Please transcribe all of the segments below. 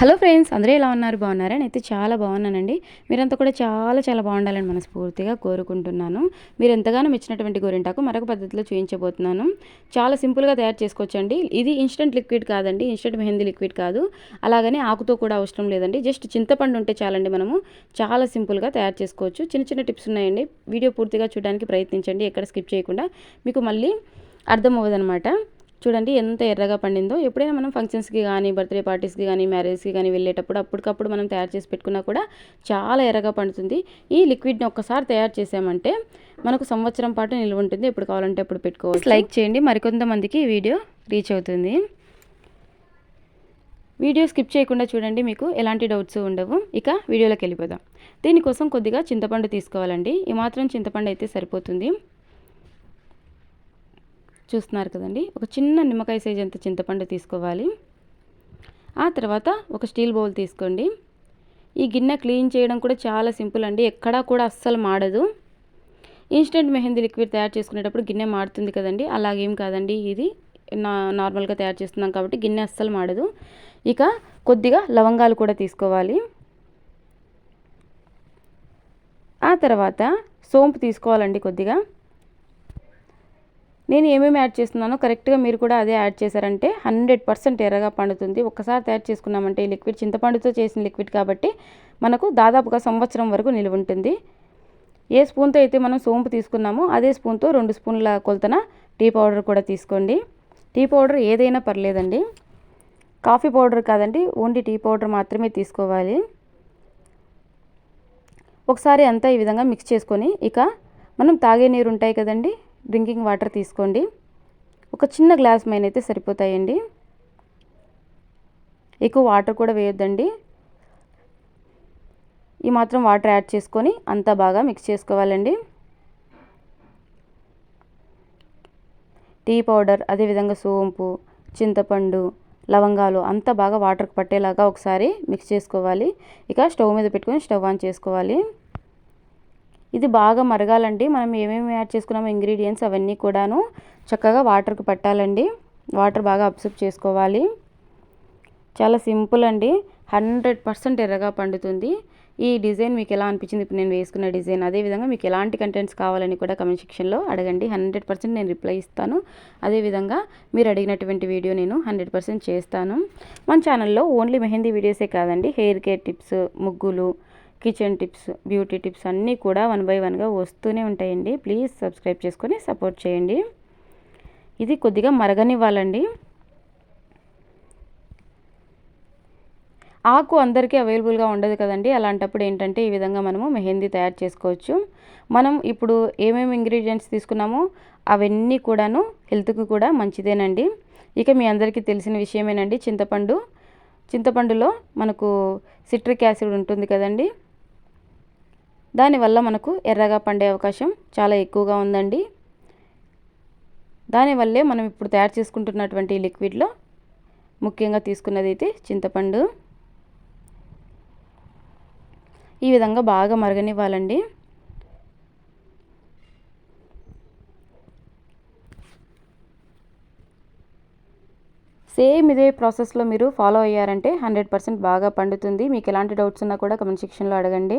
Hello friends అందరూ ఎలా ఉన్నారు? బాగున్నారా? నేనైతే చాలా బాగున్నానండి. మీరంతా కూడా చాలా చాలా బాగుండాలని మనస్ఫూర్తిగా కోరుకుంటున్నాను. మీరు ఎంతగానో మెచ్చినటువంటి గోరింటాకు మరొక పద్ధతిలో చూపించబోతున్నాను చాలా సింపుల్గా తయారు చేసుకోవచ్చండి. ఇది ఇన్స్టెంట్ లిక్విడ్ కాదండి. ఇన్స్టెంట్ మెహందీ లిక్విడ్ కాదు. అలాగనే ఆకుతో కూడా అవసరం లేదండి. జస్ట్ చింతపండు ఉంటే చాలండి మనము. చాలా సింపుల్గా తయారు చేసుకోవచ్చు. చిన్న చిన్న టిప్స్ ఉన్నాయండి. వీడియో పూర్తిగా చూడడానికి ప్రయత్నించండి. ఎక్కడ స్కిప్ చేయకుండా. మీకు మళ్ళీ అర్థమవ్వదనమాట. చూడండి ఎంత ఎర్రగా పండిందో. ఎప్పుడైనా మనం ఫంక్షన్స్కి కానీ బర్త్డే పార్టీస్కి కానీ మ్యారేజ్కి కానీ వెళ్ళేటప్పుడు అప్పటికప్పుడు మనం తయారు చేసి పెట్టుకున్నా కూడా చాలా ఎర్రగా పండుతుంది. ఈ లిక్విడ్ని ఒక్కసారి తయారు చేసామంటే మనకు సంవత్సరం పాటు నిల్వ ఉంటుంది. ఎప్పుడు కావాలంటే అప్పుడు పెట్టుకోవచ్చు. లైక్ చేయండి. మరికొంతమందికి ఈ వీడియో రీచ్ అవుతుంది. వీడియో స్కిప్ చేయకుండా చూడండి. మీకు ఎలాంటి డౌట్స్ ఉండవు. ఇక వీడియోలోకి వెళ్ళిపోదాం. దీనికోసం కొద్దిగా చింతపండు తీసుకోవాలండి. ఈ మాత్రం చింతపండు అయితే సరిపోతుంది. చూస్తున్నారు కదండి. ఒక చిన్న నిమ్మకాయ సైజ్ అంత చింతపండు తీసుకోవాలి. ఆ తర్వాత ఒక స్టీల్ బౌల్ తీసుకోండి. ఈ గిన్నె క్లీన్ చేయడం కూడా చాలా సింపుల్ అండి. ఎక్కడా కూడా అస్సలు మాడదు. ఇన్స్టెంట్ మెహందీ లిక్విడ్ తయారు చేసుకునేటప్పుడు గిన్నె మాడుతుంది కదండి. అలాగేం కాదండి. ఇది నా నార్మల్గా తయారు చేస్తున్నాం కాబట్టి గిన్నె అస్సలు మాడదు. ఇక కొద్దిగా లవంగాలు కూడా తీసుకోవాలి. ఆ తర్వాత సోంపు తీసుకోవాలండి కొద్దిగా. నేను ఏమేమి యాడ్ చేస్తున్నానో కరెక్ట్గా మీరు కూడా అదే యాడ్ చేశారంటే హండ్రెడ్ పర్సెంట్ ఎర్రగా పండుతుంది. ఒక్కసారి తయారు చేసుకున్నామంటే ఈ లిక్విడ్ చింతపండుతో చేసిన లిక్విడ్ కాబట్టి మనకు దాదాపుగా సంవత్సరం వరకు నిలువ ఉంటుంది. ఏ స్పూన్తో అయితే మనం సోంపు తీసుకున్నామో అదే స్పూన్తో రెండు స్పూన్ల కొలతన టీ పౌడర్ కూడా తీసుకోండి. టీ పౌడర్ ఏదైనా పర్లేదండి. కాఫీ పౌడర్ కాదండి ఓన్లీ టీ పౌడర్ మాత్రమే తీసుకోవాలి. ఒకసారి అంతా ఈ విధంగా మిక్స్ చేసుకొని ఇక మనం తాగే నీరు ఉంటాయి కదండి డ్రింకింగ్ వాటర్ తీసుకోండి. ఒక చిన్న గ్లాస్ మైన అయితే సరిపోతాయండి. ఎక్కువ వాటర్ కూడా వేయొద్దండి. ఈ మాత్రం వాటర్ యాడ్ చేసుకొని అంతా బాగా మిక్స్ చేసుకోవాలండి. టీ పౌడర్ అదేవిధంగా సోంపు చింతపండు లవంగాలు అంతా బాగా వాటర్కి పట్టేలాగా ఒకసారి మిక్స్ చేసుకోవాలి. ఇక స్టవ్ మీద పెట్టుకొని స్టవ్ ఆన్ చేసుకోవాలి. ఇది బాగా మరగాలండి. మనం ఏమేమి యాడ్ చేసుకున్నామో ఇంగ్రీడియంట్స్ అవన్నీ కూడాను చక్కగా వాటర్కి పట్టాలండి. వాటర్ బాగా అబ్సర్బ్ చేసుకోవాలి. చాలా సింపుల్ అండి. హండ్రెడ్ పర్సెంట్ ఎర్రగా పండుతుంది. ఈ డిజైన్ మీకు ఎలా అనిపించింది? ఇప్పుడు నేను వేసుకున్న డిజైన్. అదేవిధంగా మీకు ఎలాంటి కంటెంట్స్ కావాలని కూడా కమెంట్ సెక్షన్లో అడగండి. హండ్రెడ్ పర్సెంట్ నేను రిప్లై ఇస్తాను. అదేవిధంగా మీరు అడిగినటువంటి వీడియో నేను హండ్రెడ్ పర్సెంట్ చేస్తాను. మన ఛానల్లో ఓన్లీ మెహందీ వీడియోసే కాదండి. హెయిర్ కేర్ టిప్స్ ముగ్గులు కిచెన్ టిప్స్ బ్యూటీ టిప్స్ అన్నీ కూడా వన్ బై వన్గా వస్తూనే ఉంటాయండి. ప్లీజ్ సబ్స్క్రైబ్ చేసుకొని సపోర్ట్ చేయండి. ఇది కొద్దిగా మరగనివ్వాలండి. ఆకు అందరికీ అవైలబుల్గా ఉండదు కదండి. అలాంటప్పుడు ఏంటంటే ఈ విధంగా మనము మెహందీ తయారు చేసుకోవచ్చు. మనం ఇప్పుడు ఏమేమి ఇంగ్రీడియంట్స్ తీసుకున్నామో అవన్నీ కూడాను హెల్త్కి కూడా మంచిదేనండి. ఇక మీ అందరికీ తెలిసిన విషయమేనండి. చింతపండు చింతపండులో మనకు సిట్రిక్ యాసిడ్ ఉంటుంది కదండి. దానివల్ల మనకు ఎర్రగా పండే అవకాశం చాలా ఎక్కువగా ఉందండి. దానివల్లే మనం ఇప్పుడు తయారు చేసుకుంటున్నటువంటి లిక్విడ్లో ముఖ్యంగా తీసుకున్నది అయితే చింతపండు. ఈ విధంగా బాగా మరగనివ్వాలండి. సేమ్ ఇదే ప్రాసెస్లో మీరు ఫాలో అయ్యారంటే హండ్రెడ్ పర్సెంట్ బాగా పండుతుంది. మీకు ఎలాంటి డౌట్స్ ఉన్నా కూడా కమెంట్ సెక్షన్లో అడగండి.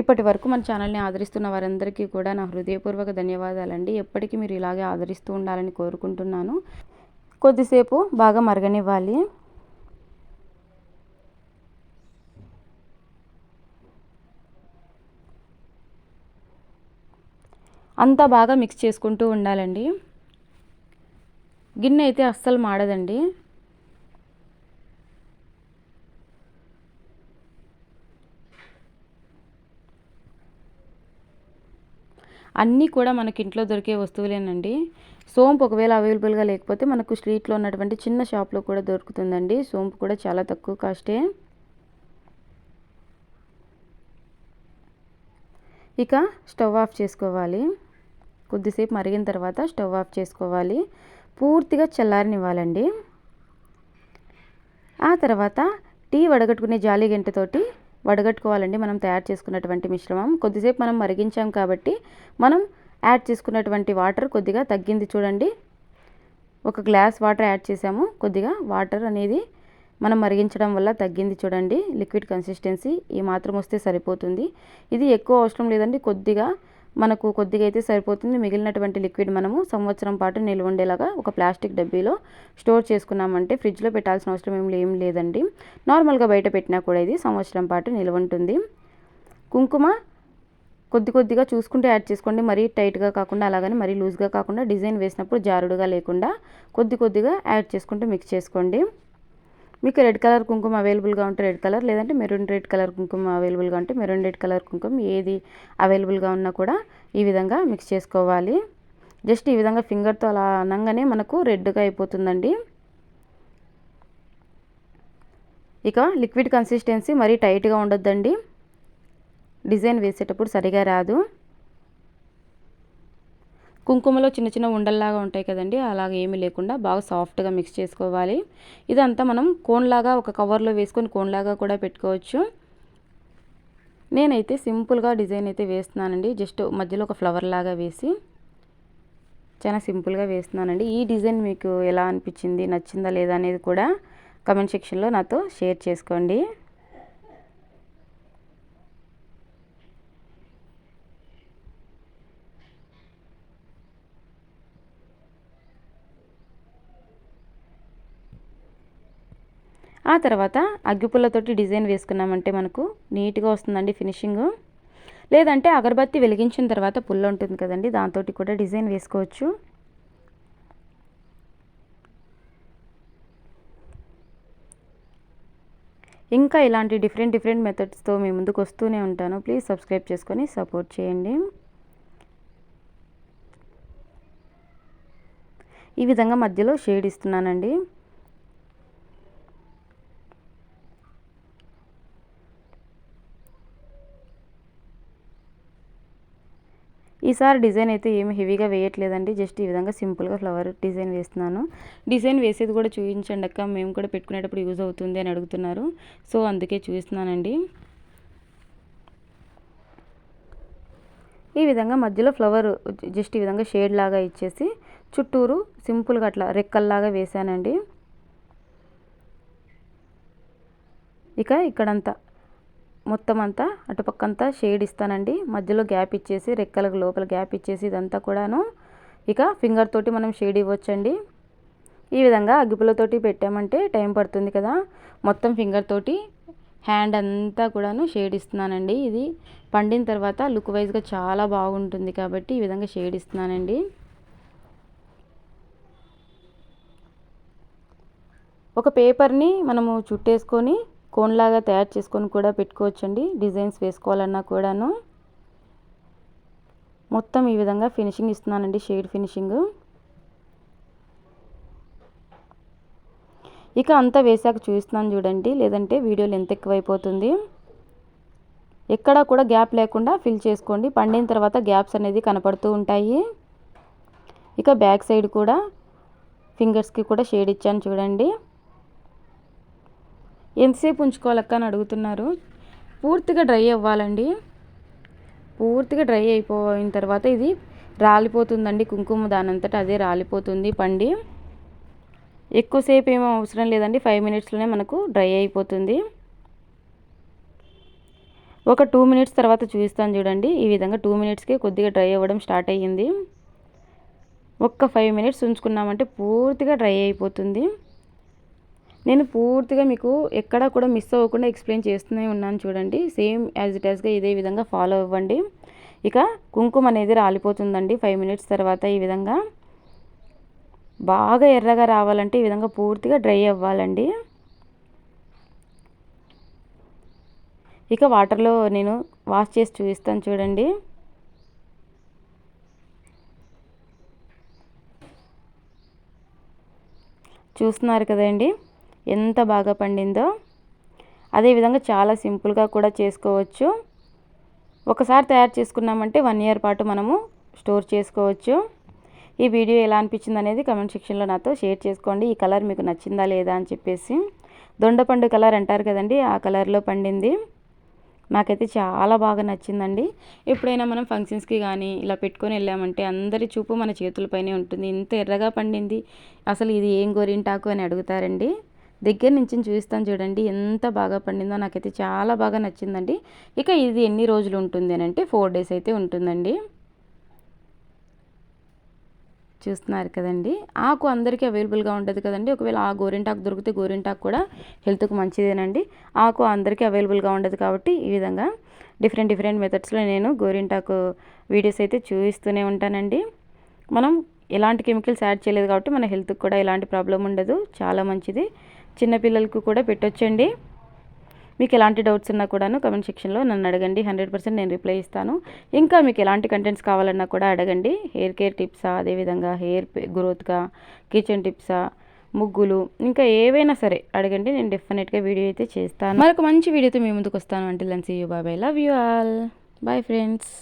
ఇప్పటి వరకు మన ఛానల్ని ఆదరిస్తున్న వారందరికీ కూడా నా హృదయపూర్వక ధన్యవాదాలండి. ఎప్పటికీ మీరు ఇలాగే ఆదరిస్తూ ఉండాలని కోరుకుంటున్నాను. కొద్దిసేపు బాగా మరగనివ్వాలి. అంతా బాగా మిక్స్ చేసుకుంటూ ఉండాలండి. గిన్నె అయితే అస్సలు మాడదండి. అన్నీ కూడా మనకి ఇంట్లో దొరికే వస్తువులేనండి. సోంపు ఒకవేళ అవైలబుల్గా లేకపోతే మనకు స్ట్రీట్లో ఉన్నటువంటి చిన్న షాప్లో కూడా దొరుకుతుందండి. సోంపు కూడా చాలా తక్కువ కాస్టే ఇక స్టవ్ ఆఫ్ చేసుకోవాలి. కొద్దిసేపు మరిగిన తర్వాత స్టవ్ ఆఫ్ చేసుకోవాలి. పూర్తిగా చల్లారనివ్వాలండి. ఆ తర్వాత టీ వడగట్టుకునే జాలి గంటతోటి వడగట్టుకోవాలండి. మనం తయారు చేసుకున్నటువంటి మిశ్రమం. కొద్దిసేపు మనం మరిగించాం కాబట్టి మనం యాడ్ చేసుకున్నటువంటి వాటర్ కొద్దిగా తగ్గింది చూడండి. ఒక గ్లాస్ వాటర్ యాడ్ చేసాము. కొద్దిగా వాటర్ అనేది మనం మరిగించడం వల్ల తగ్గింది చూడండి. లిక్విడ్ కన్సిస్టెన్సీ ఈ మాత్రం వస్తే సరిపోతుంది. ఇది ఎక్కువ అవసరం లేదండి. కొద్దిగా మనకు కొద్దిగా అయితే సరిపోతుంది. మిగిలినటువంటి లిక్విడ్ మనము సంవత్సరం పాటు నిల్వ ఉండేలాగా ఒక ప్లాస్టిక్ డబ్బీలో స్టోర్ చేసుకున్నామంటే ఫ్రిడ్జ్లో పెట్టాల్సిన అవసరం ఏం ఏం లేదండి. నార్మల్గా బయట పెట్టినా కూడా ఇది సంవత్సరం పాటు నిల్వ ఉంటుంది. కుంకుమ కొద్ది కొద్దిగా చూసుకుంటే యాడ్ చేసుకోండి. మరీ టైట్గా కాకుండా అలాగని మరీ లూజ్గా కాకుండా డిజైన్ వేసినప్పుడు జారుడుగా లేకుండా కొద్ది కొద్దిగా యాడ్ చేసుకుంటూ మిక్స్ చేసుకోండి. మీకు రెడ్ కలర్ కుంకుమ అవైలబుల్గా ఉంటే రెడ్ కలర్ లేదంటే మెరూన్ రెడ్ కలర్ కుంకుమ అవైలబుల్గా ఉంటే మెరూన్ రెడ్ కలర్ కుంకుమ ఏది అవైలబుల్గా ఉన్నా కూడా ఈ విధంగా మిక్స్ చేసుకోవాలి. జస్ట్ ఈ విధంగా ఫింగర్తో అలా అనగానే మనకు రెడ్గా అయిపోతుందండి. ఇక లిక్విడ్ కన్సిస్టెన్సీ మరీ టైట్గా ఉండొద్దండి. డిజైన్ వేసేటప్పుడు సరిగా రాదు. కుంకుమలో చిన్న చిన్న ఉండల్లాగా ఉంటాయి కదండి అలాగే ఏమీ లేకుండా బాగా సాఫ్ట్గా మిక్స్ చేసుకోవాలి. ఇదంతా మనం కోన్లాగా ఒక కవర్లో వేసుకొని కోన్లాగా కూడా పెట్టుకోవచ్చు. నేనైతే సింపుల్గా డిజైన్ అయితే వేస్తున్నానండి జస్ట్ మధ్యలో ఒక ఫ్లవర్ లాగా వేసి చాలా సింపుల్గా వేస్తున్నానండి. ఈ డిజైన్ మీకు ఎలా అనిపించింది నచ్చిందా లేదా అనేది కూడా కమెంట్ సెక్షన్లో నాతో షేర్ చేసుకోండి. ఆ తర్వాత అగ్గిపుల్లతోటి డిజైన్ వేసుకున్నామంటే మనకు నీట్గా వస్తుందండి ఫినిషింగ్. లేదంటే అగరబత్తి వెలిగించిన తర్వాత పుల్ల ఉంటుంది కదండి దాంతో కూడా డిజైన్ వేసుకోవచ్చు. ఇంకా ఇలాంటి డిఫరెంట్ డిఫరెంట్ మెథడ్స్తో మీ ముందుకు వస్తూనే ఉంటాను. ప్లీజ్ సబ్స్క్రైబ్ చేసుకొని సపోర్ట్ చేయండి. ఈ విధంగా మధ్యలో షేడ్ ఇస్తున్నానండి. ఈసారి డిజైన్ అయితే ఏమి హెవీగా వేయట్లేదండి. జస్ట్ ఈ విధంగా సింపుల్గా ఫ్లవర్ డిజైన్ వేస్తున్నాను. డిజైన్ వేసేది కూడా చూపించండి అక్క. మేము కూడా పెట్టుకునేటప్పుడు యూజ్ అవుతుంది అని అడుగుతున్నారు. సో అందుకే చూపిస్తున్నానండి ఈ విధంగా మధ్యలో ఫ్లవర్ జస్ట్ ఈ విధంగా షేడ్ లాగా ఇచ్చేసి చుట్టూరు సింపుల్గా అట్లా రెక్కల్లాగా వేసానండి ఇక ఇక్కడంతా మొత్తం అంతా అటుపక్కంతా షేడ్ ఇస్తానండి. మధ్యలో గ్యాప్ ఇచ్చేసి రెక్కలకు లోపల గ్యాప్ ఇచ్చేసి ఇదంతా కూడాను ఇక ఫింగర్ తోటి మనం షేడ్ ఇవ్వచ్చండి. ఈ విధంగా అగ్గిపులతోటి పెట్టామంటే టైం పడుతుంది కదా. మొత్తం ఫింగర్ తోటి హ్యాండ్ అంతా కూడాను షేడ్ ఇస్తున్నానండి. ఇది పండిన తర్వాత లుక్ వైజ్గా చాలా బాగుంటుంది కాబట్టి ఈ విధంగా షేడ్ ఇస్తున్నానండి. ఒక పేపర్ని మనము చుట్టేసుకొని కోన్లాగా తయారు చేసుకొని కూడా పెట్టుకోవచ్చండి. డిజైన్స్ వేసుకోవాలన్నా కూడాను. మొత్తం ఈ విధంగా ఫినిషింగ్ ఇస్తున్నానండి షేడ్ ఫినిషింగ్. ఇక అంతా వేసాక చూస్తున్నాను చూడండి లేదంటే వీడియోలు ఎంత ఎక్కువైపోతుంది. ఎక్కడా కూడా గ్యాప్ లేకుండా ఫిల్ చేసుకోండి. పండిన తర్వాత గ్యాప్స్ అనేది కనపడుతూ ఉంటాయి. ఇక బ్యాక్ సైడ్ కూడా ఫింగర్స్కి కూడా షేడ్ ఇచ్చాను చూడండి. ఎంతసేపు ఉంచుకోవాలక్క అని అడుగుతున్నారు. పూర్తిగా డ్రై అవ్వాలండి. పూర్తిగా డ్రై అయిపోయిన తర్వాత ఇది రాలిపోతుందండి. కుంకుమ దానంతటా అదే రాలిపోతుంది పండి. ఎక్కువసేపు ఏమో అవసరం లేదండి. ఫైవ్ మినిట్స్లోనే మనకు డ్రై అయిపోతుంది. ఒక టూ మినిట్స్ తర్వాత చూపిస్తాను చూడండి. ఈ విధంగా టూ మినిట్స్కి కొద్దిగా డ్రై అవ్వడం స్టార్ట్ అయ్యింది. ఒక్క ఫైవ్ మినిట్స్ ఉంచుకున్నామంటే పూర్తిగా డ్రై అయిపోతుంది. నేను పూర్తిగా మీకు ఎక్కడా కూడా మిస్ అవ్వకుండా ఎక్స్ప్లెయిన్ చేస్తూనే ఉన్నాను చూడండి. సేమ్ యాజ్ ఇట్ యాజ్గా ఇదే విధంగా ఫాలో అవ్వండి. ఇక కుంకుమ అనేది రాలిపోతుందండి ఫైవ్ మినిట్స్ తర్వాత ఈ విధంగా. బాగా ఎర్రగా రావాలంటే ఈ విధంగా పూర్తిగా డ్రై అవ్వాలండి. ఇక వాటర్లో నేను వాష్ చేసి చూపిస్తాను చూడండి. చూస్తున్నారు కదండి. ఎంత బాగా పండిందో అదేవిధంగా చాలా సింపుల్గా కూడా చేసుకోవచ్చు. ఒకసారి తయారు చేసుకున్నామంటే వన్ ఇయర్ పాటు మనము స్టోర్ చేసుకోవచ్చు. ఈ వీడియో ఎలా అనిపించింది అనేది కమెంట్ సెక్షన్లో నాతో షేర్ చేసుకోండి. ఈ కలర్ మీకు నచ్చిందా లేదా అని చెప్పేసి. దొండపండు కలర్ అంటారు కదండి ఆ కలర్లో పండింది. నాకైతే చాలా బాగా నచ్చిందండి. ఎప్పుడైనా మనం ఫంక్షన్స్కి కానీ ఇలా పెట్టుకొని వెళ్ళామంటే అందరి చూపు మన చేతులపైనే ఉంటుంది. ఇంత ఎర్రగా పండింది అసలు ఇది ఏం గోరింటాకు అని అడుగుతారండి. దగ్గర నుంచి చూపిస్తాను చూడండి ఎంత బాగా పండిందో నాకైతే చాలా బాగా నచ్చిందండి. ఇక ఇది ఎన్ని రోజులు ఉంటుంది అని అంటే ఫోర్ డేస్ అయితే ఉంటుందండి. చూస్తున్నారు కదండి ఆకు అందరికీ అవైలబుల్గా ఉంటుంది కదండి. ఒకవేళ ఆ గోరింటాకు దొరికితే గోరింటాకు కూడా హెల్త్కి మంచిదేనండి. ఆకు అందరికీ అవైలబుల్గా ఉండదు కాబట్టి ఈ విధంగా డిఫరెంట్ డిఫరెంట్ మెథడ్స్లో నేను గోరింటాకు వీడియోస్ అయితే చూపిస్తూనే ఉంటానండి. మనం ఎలాంటి కెమికల్స్ యాడ్ చేయలేదు కాబట్టి మన హెల్త్కి కూడా ఎలాంటి ప్రాబ్లం ఉండదు చాలా మంచిది. చిన్నపిల్లలకు కూడా పెట్టొచ్చండి. మీకు ఎలాంటి డౌట్స్ ఉన్నా కూడాను కమెంట్ సెక్షన్లో నన్ను అడగండి. హండ్రెడ్ పర్సెంట్ నేను రిప్లై ఇస్తాను. ఇంకా మీకు ఎలాంటి కంటెంట్స్ కావాలన్నా కూడా అడగండి. హెయిర్ కేర్ టిప్సా అదేవిధంగా హెయిర్ గ్రోత్గా కిచెన్ టిప్సా ముగ్గులు ఇంకా ఏవైనా సరే అడగండి. నేను డెఫినెట్గా వీడియో అయితే చేస్తాను. మరొక మంచి వీడియోతో మీ ముందుకు వస్తాను. అంటే లన్సీ యూ బాబాయ్ love you all bye friends